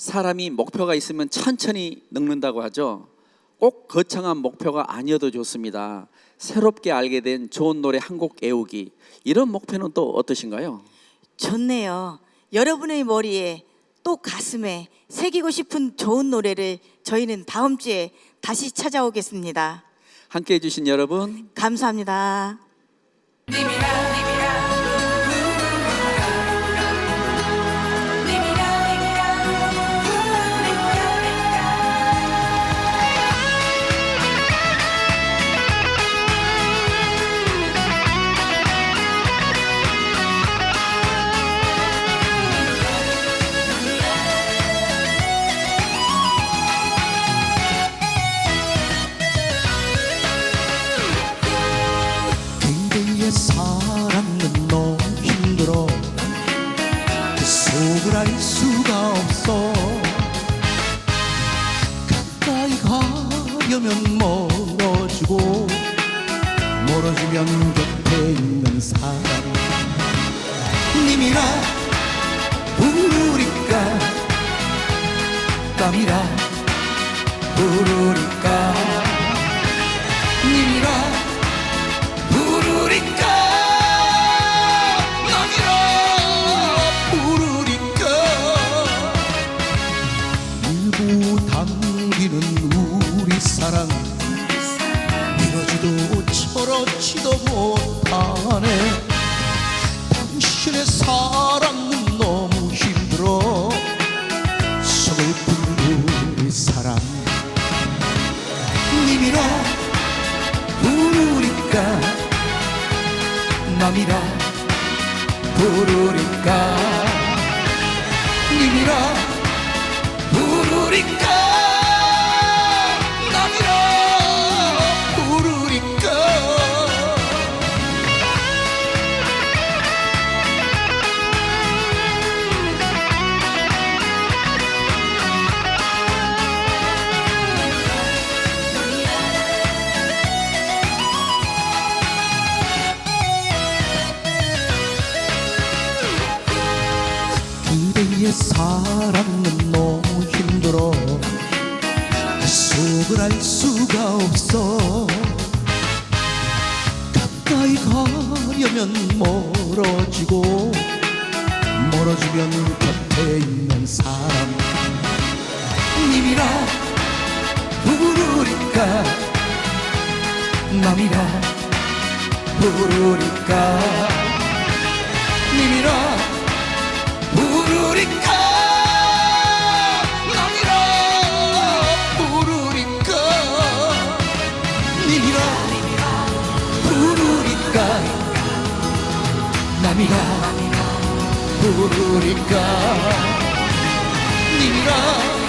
사람이 목표가 있으면 천천히 늙는다고 하죠. 꼭 거창한 목표가 아니어도 좋습니다. 새롭게 알게 된 좋은 노래 한 곡 애우기. 이런 목표는 또 어떠신가요? 좋네요. 여러분의 머리에 또 가슴에 새기고 싶은 좋은 노래를 저희는 다음 주에 다시 찾아오겠습니다. 함께 해주신 여러분 감사합니다. 알 수가 없어. 가까이 가려면 멀어지고 멀어지면 곁에 있는 사람. 님이라 부르니까? 땀이라 부르니까 밀고 당기는 우리 사랑. 이러지도 저러지도 못하네. 당신의 사랑은 너무 힘들어. 서글픈 우리 사랑. 님이라 부르니까. 남이라 부르니까. 님이라 사랑은 속을 알 수가 없어. 가까이 가려면 멀어지고 멀어지면 곁에 있는 사람. 님이라 부르니까? 남이라 부르니까 님이라